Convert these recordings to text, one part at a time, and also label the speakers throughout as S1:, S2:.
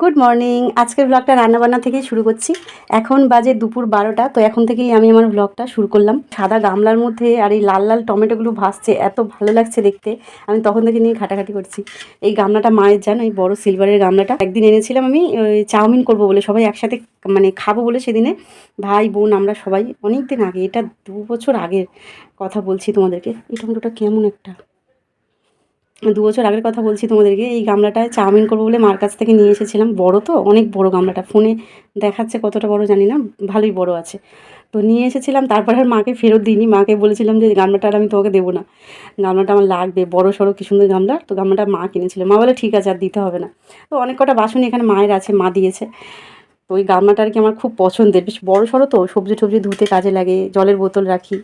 S1: Good morning আজকের ব্লগটা রান্নাবান্না থেকেই শুরু করছি। এখন বাজে দুপুর বারোটা, তো এখন থেকেই আমি আমার ব্লগটা শুরু করলাম। সাদা গামলার মধ্যে আর এই লাল লাল টমেটোগুলো ভাসছে এত ভালো লাগছে দেখতে। আমি তখন থেকে নিয়ে ঘাটাঘাটি করছি। এই গামলাটা মায়ের, জান? এই বড় সিলভারের গামলাটা। একদিন এনেছিলাম আমি চাউমিন করব বলে, সবাই একসাথে মানে খাব বলে সেদিনে। ভাই, বোন, আমরা সবাই অনেক দিন আগে, এটা দু বছর আগের কথা বলছি তোমাদেরকে। এই টমেটোটা কেমন একটা? দু বছর আগের কথা বলছি তোমাদেরকে, এই গামলাটায় চাউমিন করব বলে মার কাছ থেকে নিয়ে এসেছিলাম। বড় তো, অনেক বড় গামলাটা। ফোনে দেখাচ্ছে কতটা বড় জানি না, ভালোই বড় আছে। তো নিয়ে এসেছিলাম, তারপরে আর মাকে ফেরত দিইনি। মাকে বলেছিলাম যে, গামলাটা আর আমি তোমাকে দেবো না। গামলাটা আমার লাগবে, বড় সড়ো কি সুন্দর গামলা। তো গামলাটা মা কিনেছিল। মা বলে, ঠিক আছে, আর দিতে হবে না। তো অনেক কটা বাসন এখানে মায়ের আছে, মা দিয়েছে। তো ওই গামলাটা আর কি আমার খুব পছন্দের। বেশ বড় সড়ো তো সবজি টবজি ধুতে কাজে লাগে, জলের বোতল রাখি।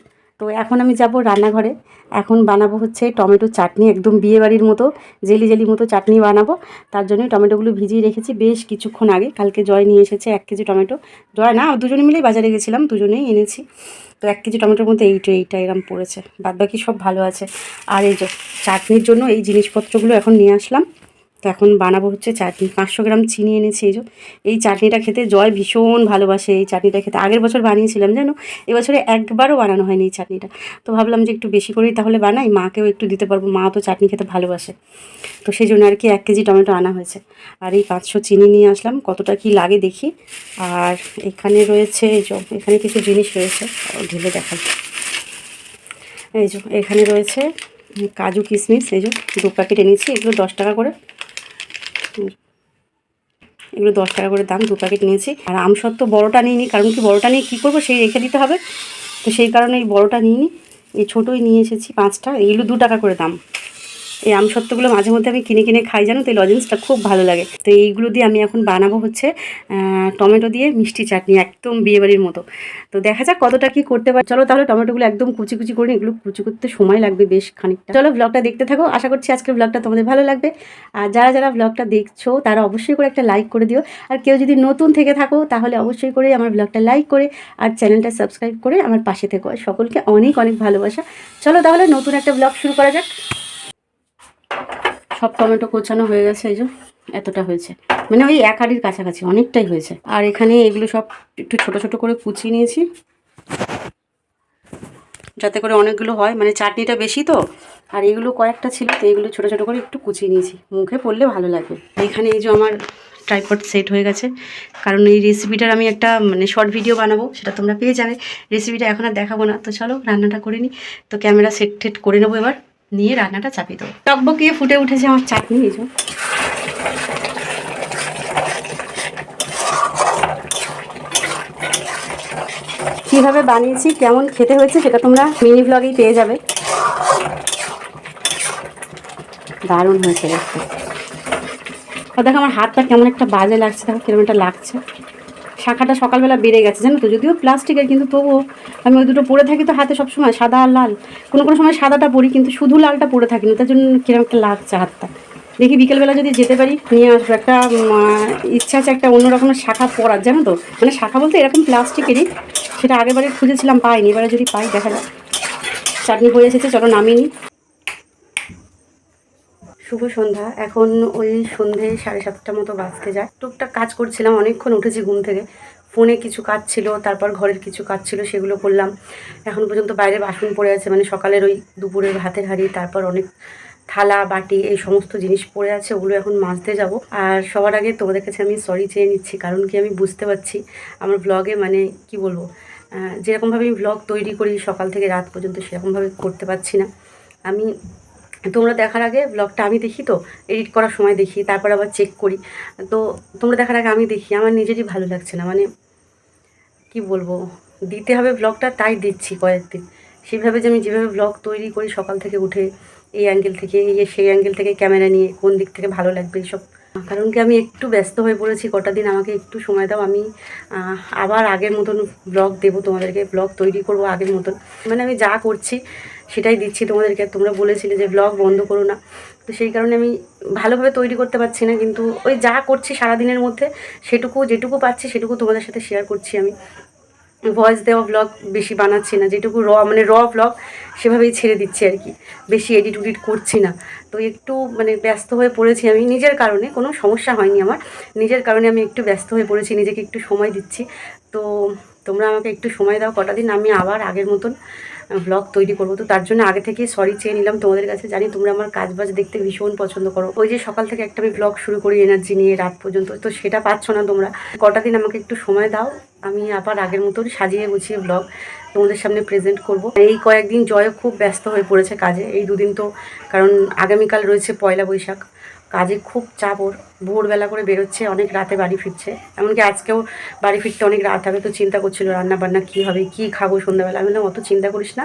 S1: তো এখন আমি যাব রান্নাঘরে। এখন বানাবো হচ্ছে টমেটো চাটনি, একদম বিয়েবাড়ির মতো, জেলি জেলি মতো চাটনি বানাবো। তার জন্যই টমেটোগুলো ভিজিয়ে রেখেছি বেশ কিছুক্ষণ আগে। কালকে জয় নিয়ে এসেছে এক কেজি টমেটো। জয় না, দুজনে মিলেই বাজারে গেছিলাম, দুজনেই এনেছি। তো এক কেজি টমেটোর মধ্যে এইটা এইটা এরম পড়েছে। বাদ বাকি সব ভালো আছে। আর এই যে চাটনির জন্য এই জিনিসপত্রগুলো এখন নিয়ে আসলাম। তো এখন বানাবো হচ্ছে চাটনি। পাঁচশো গ্রাম চিনি এনেছি, এই এই চাটনিটা খেতে জয় ভীষণ ভালোবাসে এই চাটনিটা খেতে। আগের বছর বানিয়েছিলাম, জানো? এবছরে একবারও বানানো হয়নি এই চাটনিটা। তো ভাবলাম যে একটু বেশি করেই তাহলে বানাই, মাকেও একটু দিতে পারব। মা তো চাটনি খেতে ভালোবাসে। তো সেই জন্য আর কি এক কেজি টমেটো আনা হয়েছে। আর এই পাঁচশো চিনি নিয়ে আসলাম, কতটা কি লাগে দেখি। আর এখানে রয়েছে, এই যে, এখানে কিছু জিনিস রয়েছে। ঢেলে দেখাই। এই যে, এখানে রয়েছে কাজু কিশমিশ, এই যে, দু প্যাকেট এনেছি, এগুলো দশ টাকা করে। এগুলো দশ টাকা করে দাম, দু প্যাকেট নিয়েছি। আর আমসত্ব বড়োটা নিইনি, কারণ কি বড়োটা নিয়ে কী করব, সেই রেখে দিতে হবে। তো সেই কারণে এই বড়োটা নিইনি। এই ছোটোই নিয়ে এসেছি পাঁচটা, এগুলো দু টাকা করে দাম। এই আমসত্ত্বগুলো মাঝে মধ্যে আমি কিনে কিনে খাই, জানো? তো এই লজেন্সটা খুব ভালো লাগে। তো এইগুলো দিয়ে আমি এখন বানাবো হচ্ছে টমেটো দিয়ে মিষ্টি চাটনি, একদম বিয়েবাড়ির মতো। তো দেখা যাক কতটা কি করতে পারি। চলো তাহলে টমেটোগুলো একদম কুচি কুচি করে এগুলো কুচি করতে সময় লাগবে বেশ খানিকটা। চলো ব্লগটা দেখতে থাকো। আশা করছি আজকের ব্লগটা তোমাদের ভালো লাগবে। আর যারা যারা ব্লগটা দেখছ, তারা অবশ্যই করে একটা লাইক করে দিও। আর কেউ যদি নতুন থেকে থাকো, তাহলে অবশ্যই করে আমার ব্লগটা লাইক করে আর চ্যানেলটা সাবস্ক্রাইব করে আমার পাশে থেকো। সকলকে অনেক অনেক ভালোবাসা। চলো তাহলে নতুন একটা ব্লগ শুরু করা যাক। সব টমেটো কোচানো হয়ে গেছে, এই যে এতটা হয়েছে। মানে ওই এক হাড়ির কাছাকাছি, অনেকটাই হয়েছে। আর এখানে এগুলো সব একটু ছোট ছোট করে কুচিয়ে নিয়েছি, যাতে করে অনেকগুলো হয়। মানে চাটনিটা বেশি তো, আর এগুলো কয়েকটা ছিল, তো এগুলো ছোটো ছোটো করে একটু কুচিয়ে নিয়েছি। মুখে পড়লে ভালো লাগবে। এখানে এই যে আমার ট্রাইপড সেট হয়ে গেছে। কারণ এই রেসিপিটার আমি একটা মানে শর্ট ভিডিও বানাবো, সেটা তোমরা পেয়ে যাবে। রেসিপিটা এখন আর দেখাবো না। তো চলো, রান্নাটা করে নিই তো ক্যামেরা সেট টেট করে নেব এবার। নিয়ে রান্নাটা চাপিয়ে দেবো। টকবকিয়ে ফুটে উঠেছে আমার চাটনি, এই কীভাবে বানিয়েছি, কেমন খেতে হয়েছে, সেটা তোমরা মিনি ব্লগেই পেয়ে যাবে। দারুণ হয়েছে দেখো, আমার হাতটা কেমন একটা বাজে লাগছে, দেখো কীরকম একটা লাগছে। শাখাটা সকালবেলা বেড়ে গেছে, জানো তো? যদিও প্লাস্টিকের, কিন্তু তবুও আমি ওই দুটো পরে থাকি তো হাতে সবসময়, সাদা আর লাল। কোনো কোনো সময় সাদাটা পরি, কিন্তু শুধু লালটা পরে থাকি না, তার জন্য কীরকম একটা লাগছে হাতটা। দেখি বিকেলবেলা যদি যেতে পারি, নিয়ে আসব। একটা ইচ্ছা আছে একটা অন্য রকমের শাখা পরার, জানো তো? মানে শাখা বলতে এরকম প্লাস্টিকেরই, সেটা আগেবারে খুঁজেছিলাম, পাইনি। এবারে যদি পাই, দেখা যাক। চাটনি হয়ে এসেছে, চলো নামিয়ে নিই। শুভ সন্ধ্যা। এখন ওই সন্ধে সাড়ে সাতটা মতো বাজতে যায়। টুকটাক কাজ করছিলাম, অনেকক্ষণ উঠেছি ঘুম থেকে। ফোনে কিছু কাজ ছিল, তারপর ঘরের কিছু কাজ ছিল, সেগুলো করলাম। এখন পর্যন্ত বাইরে বাসন পড়ে আছে মানে সকালের ওই দুপুরের ভাতের হাঁড়ি, তারপর অনেক থালা, বাটি, এই সমস্ত জিনিস পড়ে আছে, ওগুলো এখন মাজতে যাব। আর সবার আগে তোমাদের কাছে আমি সরি চেয়ে নিচ্ছি, কারণ কি আমি বুঝতে পারছি, আমার ব্লগে মানে কি বলব যেরকমভাবে আমি ব্লগ তৈরি করি সকাল থেকে রাত পর্যন্ত, সেরকমভাবে করতে পারছি না। আমি তোমরা দেখার আগে ব্লগটা আমি দেখি তো এডিট করার সময় দেখি, তারপর আবার চেক করি। তো তোমরা দেখার আগে আমি দেখি, আমার নিজেরই ভালো লাগছে না মানে কি বলব, দিতে হবে ব্লগটা তাই দিচ্ছি কয়েকদিন। সেভাবে যে আমি যেভাবে ব্লগ তৈরি করি, সকাল থেকে উঠে এই অ্যাঙ্গেল থেকে, এই সেই অ্যাঙ্গেল থেকে ক্যামেরা নিয়ে, কোন দিক থেকে ভালো লাগবে এইসব। কারণ কি, আমি একটু ব্যস্ত হয়ে পড়েছি কটা দিন, আমাকে একটু সময় দাও, আমি আবার আগের মতন ব্লগ দেবো তোমাদেরকে ব্লগ তৈরি করব আগের মতন। মানে আমি যা করছি সেটাই দিচ্ছি। তোমাদেরকে তোমরা বলেছিলে যে ব্লগ বন্ধ করো না। তো সেই কারণে আমি ভালোভাবে তৈরি করতে পারছি না, কিন্তু ওই যা করছি সারাদিনের মধ্যে সেটুকু যেটুকু পাচ্ছি সেটুকু তোমাদের সাথে শেয়ার করছি আমি। ভয়েস দেওয়া ব্লগ বেশি বানাচ্ছি না, যেটুকু র মানে র ব্লগ সেভাবেই ছেড়ে দিচ্ছি আর কি। বেশি এডিট উডিট করছি না। তো একটু মানে ব্যস্ত হয়ে পড়েছি আমি, নিজের কারণে, কোনো সমস্যা হয়নি আমার। নিজের কারণে আমি একটু ব্যস্ত হয়ে পড়েছি, নিজেকে একটু সময় দিচ্ছি। তো তোমরা আমাকে একটু সময় দাও, কটা দিন আমি আবার আগের মতন ব্লগ তৈরি করব। তো তার জন্য আগে থেকেই সরি চেয়ে নিলাম তোমাদের কাছে। জানি তোমরা আমার কাজ বাজ দেখতে ভীষণ পছন্দ করো। ওই যে সকাল থেকে একটা আমি ব্লগ শুরু করি এনার্জি নিয়ে রাত পর্যন্ত। তো সেটা পাচ্ছ না তোমরা। কটা দিন আমাকে একটু সময় দাও। আমি আবার আগের মতন সাজিয়ে গুছিয়ে ব্লগ তোমাদের সামনে প্রেজেন্ট করব। এই কয়েকদিন জয় খুব ব্যস্ত হয়ে পড়েছে কাজে। এই দুদিন তো, কারণ আগামীকাল রয়েছে পয়লা বৈশাখ। কাজে খুব চাপ, ওর ভোরবেলা করে বেরোচ্ছে, অনেক রাতে বাড়ি ফিরছে। এমনকি আজকেও বাড়ি ফিরতে অনেক রাত হবে, তো চিন্তা করছিল রান্না বান্না কী হবে, কী খাব সন্ধ্যাবেলা? আমি বললাম, অত চিন্তা করিস না,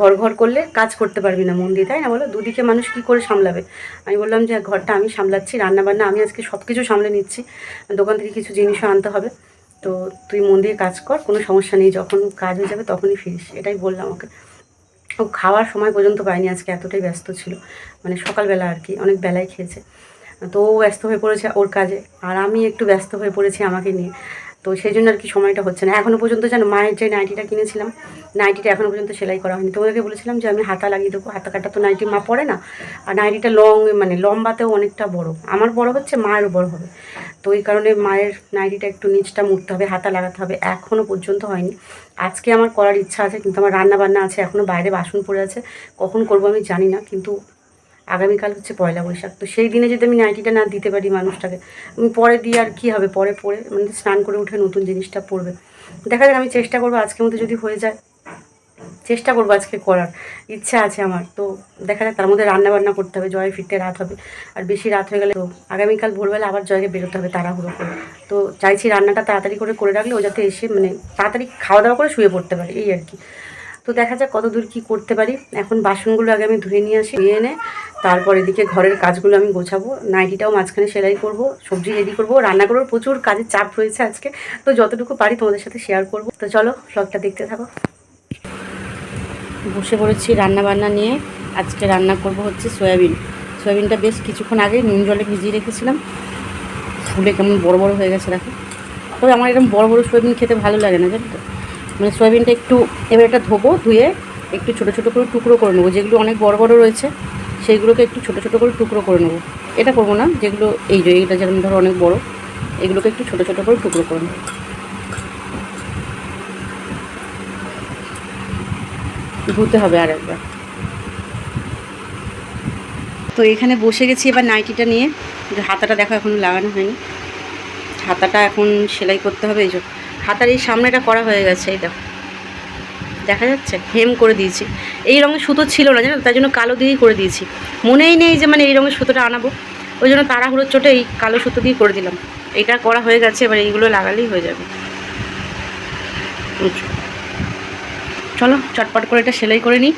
S1: ঘর ঘর করলে কাজ করতে পারবি না মন দিয়ে, তাই না বলো? দুদিকে মানুষ কী করে সামলাবে? আমি বললাম যে, ঘরটা আমি সামলাচ্ছি রান্না বান্না আমি আজকে সব কিছু সামলে নিচ্ছি, দোকান থেকে কিছু জিনিসও আনতে হবে। তো তুই মন দিয়ে কাজ কর, কোনো সমস্যা নেই, যখন কাজ হয়ে যাবে তখনই ফিরিস, এটাই বললাম ওকে। ও খাওয়ার সময় পর্যন্ত পায়নি, আজকে এতটাই ব্যস্ত ছিল। মানে সকালবেলা আর কি, অনেক বেলায় খেয়েছে। তো ও ব্যস্ত হয়ে পড়েছে ওর কাজে, আর আমি একটু ব্যস্ত হয়ে পড়েছি আমাকে নিয়ে। তো সেই জন্য আর কি সময়টা হচ্ছে না। এখনও পর্যন্ত যেন মায়ের যে নাইটিটা কিনেছিলাম, নাইটিটা এখনও পর্যন্ত সেলাই করা হয়নি। তোমাদেরকে বলেছিলাম যে আমি হাতা লাগিয়ে দেবো। হাতা কাটা তো নাইটি মা পড়ে না। আর নাইটিটা লং মানে লম্বাতেও অনেকটা বড়। আমার বড় হচ্ছে মায়েরও বড় হবে। তো এই কারণে মায়ের নাইটিটা একটু নিচটা মুড়তে হবে, হাতা লাগাতে হবে। এখনও পর্যন্ত হয়নি। আজকে আমার করার ইচ্ছা আছে, কিন্তু আমার রান্না বান্না আছে এখনও বাইরে বাসন পড়ে আছে। কখন করব আমি জানি না, কিন্তু আগামীকাল হচ্ছে পয়লা বৈশাখ, তো সেই দিনে যদি আমি নাইটিটা না দিতে পারি মানুষটাকে, আমি পরে দিয়ে আর কী হবে? পরে পরে মানে স্নান করে উঠে নতুন জিনিসটা পরবে। দেখা যাক, আমি চেষ্টা করব আজকের মধ্যে যদি হয়ে যায়। চেষ্টা করব আজকে করার, ইচ্ছা আছে আমার। তো দেখা যাক, তার মধ্যে রান্না বান্না করতে হবে, জয় ফিরতে রাত হবে। আর বেশি রাত হয়ে গেলে তো আগামীকাল ভোরবেলা আবার জয়কে বেরোতে হবে তাড়াহুড়ো করে। তো চাইছি রান্নাটা তাড়াতাড়ি করে করে রাখলে ও যাতে এসে মানে তাড়াতাড়ি খাওয়া দাওয়া করে শুয়ে পড়তে পারে, এই আর কি। তো দেখা যাক কত দূর কী করতে পারি। এখন বাসনগুলো আগে আমি ধুয়ে নিয়ে আসি, ধুয়ে এনে তারপর এদিকে ঘরের কাজগুলো আমি গোছাবো। নাইটিটাও মাঝখানে সেলাই করব, সবজি রেডি করব। রান্না করব, প্রচুর কাজের চাপ রয়েছে আজকে। তো যতটুকু পারি তোমাদের সাথে শেয়ার করব। তো চলো ব্লগটা দেখতে থাকো। বসে পড়েছি রান্না বান্না নিয়ে। আজকে রান্না করব হচ্ছে সয়াবিন। সয়াবিনটা বেশ কিছুক্ষণ আগে নুন জলে ভিজিয়ে রেখেছিলাম। ফুলে কেমন বড় বড় হয়ে গেছে দেখো। তবে আমার এরকম বড় বড় সয়াবিন খেতে ভালো লাগে না, জানো তো? মানে সয়াবিনটা একটু এবার এটা ধোবো, ধুয়ে একটু ছোটো ছোটো করে টুকরো করে নেব। যেগুলো অনেক বড় বড় রয়েছে, সেইগুলোকে একটু ছোটো ছোটো করে টুকরো করে নেব। এটা করব না, যেগুলো এই যে, এইটা যেমন ধরো অনেক বড়, এগুলোকে একটু ছোটো ছোটো করে টুকরো করে নেব। ধুতে হবে আর একবার। তো এখানে বসে গেছি এবার নাইটিটা নিয়ে। হাতাটা দেখো এখনও লাগানো হয়নি। হাতাটা এখন সেলাই করতে হবে, এই যে হাতার এই সামনেটা করা হয়ে গেছে, এই দেখো। দেখা যাচ্ছে? হেম করে দিয়েছি। এই রঙের সুতো ছিল না, জানো? তাই জন্য কালো দিয়েই করে দিয়েছি। মনেই নেই যে মানে এই রঙের সুতোটা আনাবো। ওই জন্য তাড়াহুড়োর চোটে এই কালো সুতো দিয়ে করে দিলাম। এটা করা হয়ে গেছে, এবার এইগুলো লাগালেই হয়ে যাবে। চলো, চটপট করে এটা সেলাই করে নিই।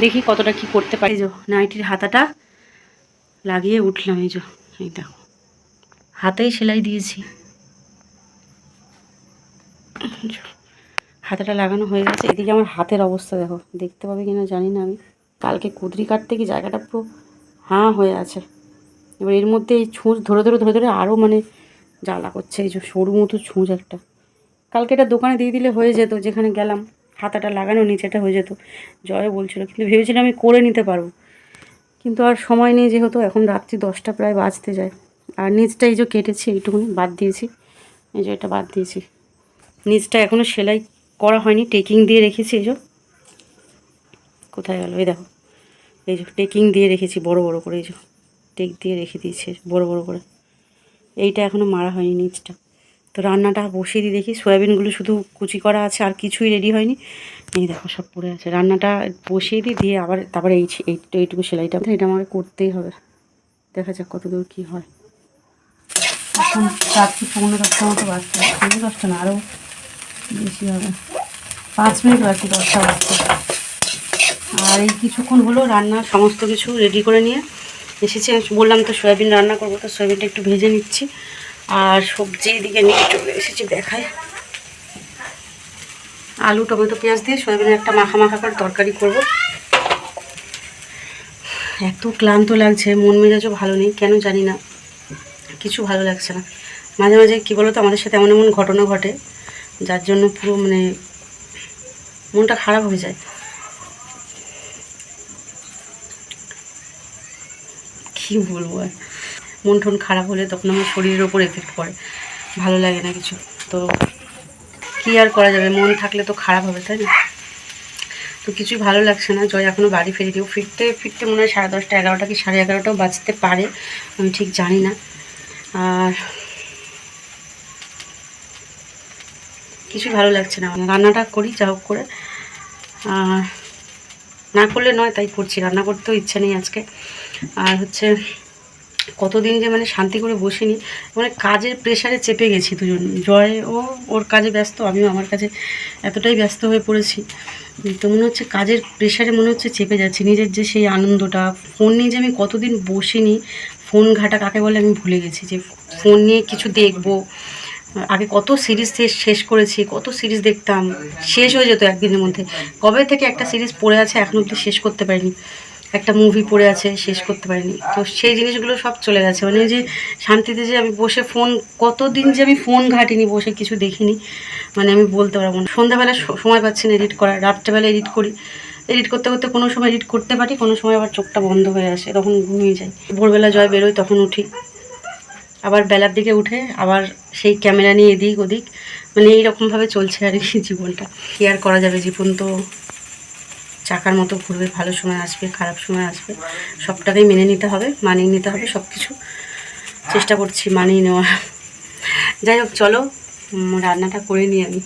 S1: দেখি কতটা কি করতে পারি। যে, নাইটির হাতাটা লাগিয়ে উঠলাম, এই যে, এই দেখো। হাতেই সেলাই দিয়েছি। হাতাটা লাগানো হয়ে গেছে। এদিকে আমার হাতের অবস্থা দেখো। দেখতে পাবে কিনা জানি না আমি। কালকে কুদরি কাটতে কি জায়গাটা পুরো হাঁ হয়ে আছে। এবার এর মধ্যে এই ছুঁচ ধরে ধরে ধরে ধরে আরও মানে জ্বালা করছে। এই যে সরু মতো ছুঁচ একটা। কালকে এটা দোকানে দিয়ে দিলে হয়ে যেত। যেখানে গেলাম, হাতাটা লাগানো, নিচেটা হয়ে যেত। জয় বলছিল, কিন্তু ভেবেছিলাম আমি করে নিতে পারব। কিন্তু আর সময় নেই যেহেতু, এখন রাত্রি দশটা প্রায় বাজতে যায়। আর নিচটা এই যে কেটেছি, এইটুকুনি বাদ দিয়েছি। এই যে এটা বাদ দিয়েছি। নিচটা এখনও সেলাই করা হয়নি টেকিং দিয়ে রেখেছি এই কোথায় গেল? এই দেখো। এই যে টেকিং দিয়ে রেখেছি, বড় বড় করে এই যে। টেক দিয়ে রেখে দিয়েছি বড় বড় করে। এইটা এখনও মারা হয়নি নিচটা তো রান্নাটা বসিয়ে দিই দেখি, সয়াবিনগুলো শুধু কুচি করা আছে, আর কিছুই রেডি হয়নি। এই দেখো সব পড়ে আছে। রান্নাটা বসিয়ে দিই, দিয়ে আবার তারপরে এই এই এইটুকু সেলাইটা। এটা আমাকে করতেই হবে। দেখা যাক কত দূর কী হয়। এখন রাত্রি পৌনে দশটা মতো বাচ্চা পৌনে দশটা না আরও বেশি হবে। পাঁচ মিনিট বাকি, দশটা বাজছে আর এই কিছুক্ষণ হলো রান্নার সমস্ত কিছু রেডি করে নিয়ে এসেছি। বললাম তো সয়াবিন রান্না করব, তো সয়াবিনটা একটু ভেজে নিচ্ছি। আর সবজি এদিকে নিয়ে চলে এসেছি দেখায়। আলু, টমেটো, পেঁয়াজ দিয়ে সয়াবিনের একটা মাখা মাখা করে তরকারি করব। এত ক্লান্ত লাগছে, মন মেজাজও ভালো নেই, কেন জানি না। কিছু ভালো লাগছে না। মাঝে মাঝে কী বলো তো আমাদের সাথে এমন এমন ঘটনা ঘটে। যার জন্য পুরো মানে মনটা খারাপ হয়ে যায়। কি বলব আর? মন টন খারাপ হলে তখন আমার শরীরের ওপর এফেক্ট পড়ে। ভালো লাগে না কিছু। তো কী আর করা যাবে? মন থাকলে তো খারাপ হবে, তাই না? তো কিছুই ভালো লাগছে না। জয় এখনও বাড়ি ফেরিনি। দিও ফিরতে ফিরতে মনে হয় সাড়ে দশটা, এগারোটা কি সাড়ে এগারোটাও বাজতে পারে। আমি ঠিক জানি না। আর কিছুই ভালো লাগছে না। রান্নাটা করি, যা হোক করে। আর না করলে নয়, তাই করছি। রান্না করতেও ইচ্ছে নেই আজকে। আর হচ্ছে কতদিন যে মানে শান্তি করে বসিনি মানে কাজের প্রেশারে চেপে গেছি দুজন। জয় ও ওর কাজে ব্যস্ত, আমিও আমার কাজে এতটাই ব্যস্ত হয়ে পড়েছি। তো মনে হচ্ছে কাজের প্রেশারে মনে হচ্ছে চেপে যাচ্ছি। নিজের যে সেই আনন্দটা ফোন নিয়ে যে আমি কতদিন বসিনি ফোন ঘাটা কাকে বলে আমি ভুলে গেছি যে ফোন নিয়ে কিছু দেখব। আগে কত সিরিজ শেষ করেছি, কত সিরিজ দেখতাম, শেষ হয়ে যেত একদিনের মধ্যে। কবে থেকে একটা সিরিজ পড়ে আছে এখন অব্দি শেষ করতে পারিনি। একটা মুভি পড়ে আছে শেষ করতে পারিনি। তো সেই জিনিসগুলো সব চলে গেছে। মানে যে শান্তিতে যে আমি বসে ফোন কতদিন যে আমি ফোন ঘাটিনি, বসে কিছু দেখিনি মানে আমি বলতে পারব না। সন্ধ্যাবেলা সময় পাচ্ছি না এডিট করার। রাত্রেবেলা এডিট করি। এডিট করতে করতে কোনো সময় এডিট করতে পারি, কোনো সময় আবার চোখটা বন্ধ হয়ে আসে, তখন ঘুমিয়ে যাই। ভোরবেলা জয় বেরোয়, তখন উঠি। আবার বেলার দিকে উঠে আবার সেই ক্যামেরা নিয়ে এদিক ওদিক মানে এইরকমভাবে চলছে আর কি জীবনটা। কী আর করা যাবে? জীবন তো চাকার মতো ঘুরবে, ভালো সময় আসবে, খারাপ সময় আসবে। সবটাকেই মেনে নিতে হবে, মানিয়ে নিতে হবে সব কিছু চেষ্টা করছি মানিয়ে নেওয়া যাই হোক, চলো রান্নাটা করে নিই আমি।